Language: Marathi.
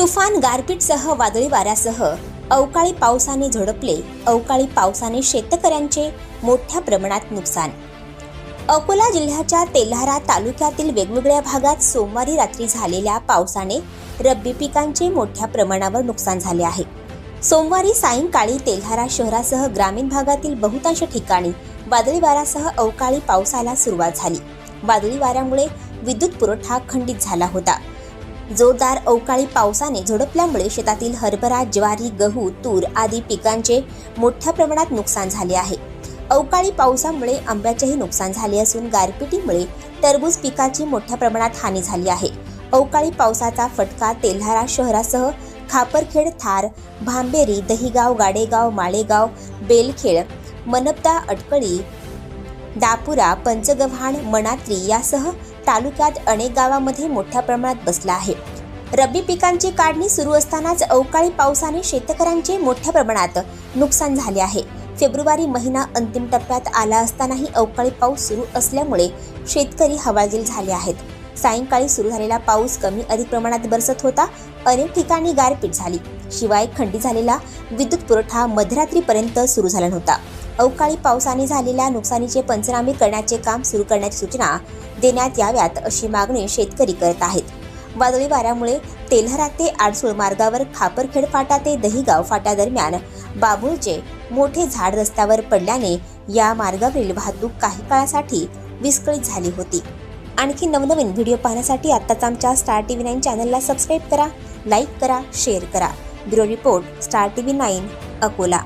तुफान गारपीटसह वादळी वाऱ्यासह अवकाळी पावसाने झोडपले. अवकाळी पावसाने शेतकऱ्यांचे मोठ्या प्रमाणात नुकसान. अकोला जिल्ह्याच्या तेल्हारा तालुक्यातील वेगवेगळ्या भागात सोमवारी रात्री झालेल्या पावसाने रब्बी पिकांचे मोठ्या प्रमाणावर नुकसान झाले आहे. सोमवारी सायंकाळी तेल्हारा शहरासह ग्रामीण भागातील बहुतांश ठिकाणी वादळी वाऱ्यासह अवकाळी पावसाला सुरुवात झाली. वादळी वाऱ्यामुळे विद्युत पुरवठा खंडित झाला होता. जोरदार अवकाळी पावसाने झोडपल्यामुळे शेतातील हरभरा ज्वारी गहू तूर आदी पिकांचे मोठ्या प्रमाणात नुकसान झाले आहे. अवकाळी पावसामुळे आंब्याचेही नुकसान झाले असून गारपिटीमुळे टरबूज पिकाची मोठ्या प्रमाणात हानी झाली आहे. अवकाळी पावसाचा फटका तेल्हारा शहरासह खापरखेड थार भांबेरी दहिगाव गाडेगाव माळेगाव बेलखेड मनपदा अटकळी दापुरा पंचगव्हाण मणात्री यासह तालुक्यात अनेक गावांमध्ये मोठ्या प्रमाणात बसला आहे. रब्बी पिकांची काढणी सुरू असतानाच अवकाळी पावसाने शेतकऱ्यांचे मोठ्या प्रमाणात नुकसान झाले आहे. फेब्रुवारी महिना अंतिम टप्प्यात आला असतानाही अवकाळी पाऊस सुरू असल्यामुळे शेतकरी हवालदिल झाले आहेत. सायंकाळी सुरू झालेला पाऊस कमी अधिक प्रमाणात बरसत होता. अनेक ठिकाणी गारपीट झाली. शिवाय खंडित झालेला विद्युत पुरवठा मध्यरात्रीपर्यंत सुरू झाला नव्हता. अवकाळी पावसाने झालेल्या नुकसानीचे पंचनामे करण्याचे काम सुरू करण्याची सूचना देण्यात याव्यात अशी मागणी शेतकरी करत आहेत. वादळी वाऱ्यामुळे तेल्हरा ते आडसूळ मार्गावर खापरखेड फाटा ते दहिगाव फाटा दरम्यान बाभूळचे मोठे झाड रस्त्यावर पडल्याने या मार्गावरील वाहतूक काही काळासाठी विस्कळीत झाली होती. आणखी नवनवीन व्हिडिओ पाहण्यासाठी आत्ताच आमच्या स्टार टी व्ही नाईन चॅनलला सबस्क्राईब करा लाईक करा शेअर करा. Bureau report star T V nine Akola.